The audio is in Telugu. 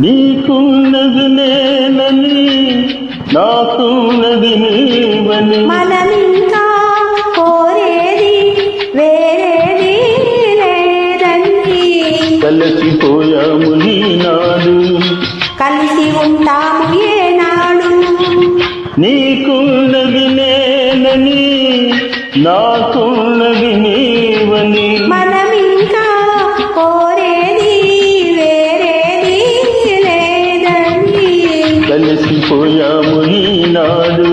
నీకున్నది నేలని నాకున్నది నీవని. మనమింకా కోరేది వేరేది లేదండి. కలిసిపోయాము నాడు కలిసి ఉంటాము ఏనాడు. నీకున్నది నేలని నాకున్నది పోయాము ఈనాడు